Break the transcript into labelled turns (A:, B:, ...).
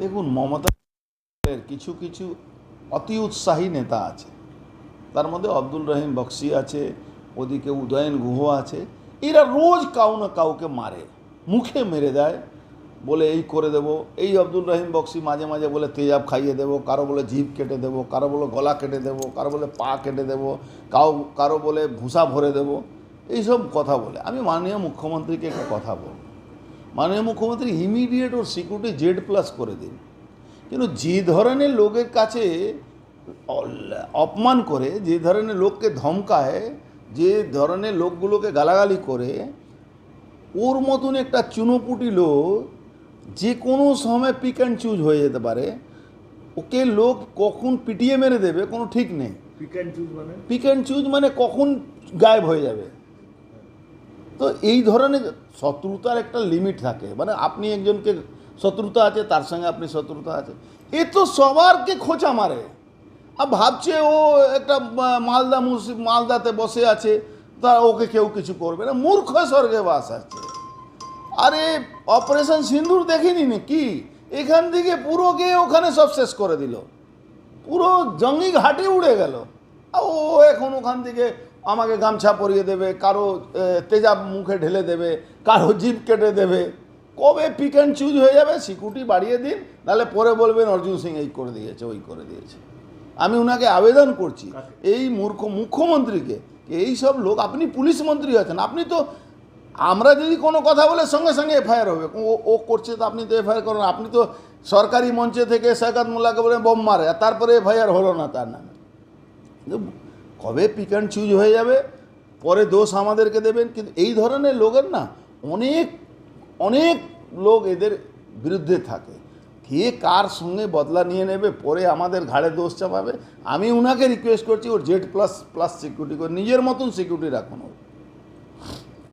A: দেখুন, মমতা কিছু কিছু অতি উৎসাহী নেতা আছে। তার মধ্যে আব্দুল রহিম বক্সি আছে, ওদিকে উদয়ন গুহ আছে। এরা রোজ কাউ না কাউকে মারে, মুখে মেরে দেয়, বলে এই করে দেব, এই আব্দুল রহিম বক্সি মাঝে মাঝে বলে তেজাব খাইয়ে দেবো, কারও বলে জিভ কেটে দেবো, কারও বলে গলা কেটে দেবো, কারও বলে পা কেটে দেবো, কাউ, কারও বলে ভুসা ভরে দেবো, এইসব কথা বলে। আমি মাননীয় মুখ্যমন্ত্রীকে একটা কথা বলব। মাননীয় মুখ্যমন্ত্রী ইমিডিয়েট ওর সিকিউরিটি জেড প্লাস করে দিন। কিন্তু যে ধরনের লোকের কাছে অপমান করে যে ধরনের লোককে ধমকায় যে ধরনের লোকগুলোকে গালাগালি করে ওর মতন একটা চুনোপুটি লোক যে কোনো সময় পিক অ্যান্ড চুজ হয়ে যেতে পারে। ওকে লোক কখন পিটিয়ে মেরে দেবে কোনো ঠিক নেই।
B: পিক অ্যান্ড চুজ মানে?
A: পিক অ্যান্ড চুজ মানে কখন গায়েব হয়ে যাবে। তো এই ধরনের শত্রুতার একটা লিমিট থাকে। মানে আপনি একজনকে শত্রুতা আছে, তার সঙ্গে আপনি শত্রুতা আছে। এ তো সবারকে খোঁচা মারে। আর ভাবছে ও একটা মালদা মুর্শি মালদাতে বসে আছে, তা ওকে কেউ কিছু করবে না। মূর্খ স্বর্গে বাস আছে। আরে, অপারেশন সিন্দুর দেখিনি কি এখান থেকে পুরো গিয়ে ওখানে সব শেষ করে দিল। পুরো জঙ্গি ঘাটে উড়ে গেল। ও এখন ওখান থেকে আমাকে গামছা পরিয়ে দেবে, কারও তেজাব মুখে ঢেলে দেবে, কারও জিভ কেটে দেবে। কবে পিক অ্যান্ড চুজ হয়ে যাবে সিকিউরিটি বাড়িয়ে দিন, নাহলে পরে বলবেন অর্জুন সিং এই করে দিয়েছে, ওই করে দিয়েছে। আমি ওনাকে আবেদন করছি, এই মূর্খ মুখ্যমন্ত্রীকে এই সব লোক, আপনি পুলিশ মন্ত্রী আছেন, আপনি তো, আমরা যদি কোনো কথা বলে সঙ্গে সঙ্গে এফআইআর হবে, ও করছে তো আপনি তো এফআইআর করেন, আপনি তো সরকারি মঞ্চে থেকে সৈকত মোল্লাকে বলে বোম মারে তারপরে এফআইআর হলো না তার নামে। কবে পিক অ্যান্ড চুজ হয়ে যাবে, পরে দোষ আমাদেরকে দেবেন, কিন্তু এই ধরনের লোকের না অনেক অনেক লোক এদের বিরুদ্ধে থাকে। কে কার সঙ্গে বদলা নিয়ে নেবে, পরে আমাদের ঘাড়ে দোষ চাপাবে, আমি উনাকে রিকোয়েস্ট করছি, ওর জেড প্লাস প্লাস সিকিউরিটি করে, নিজের মতন সিকিউরিটি রাখুন ওর।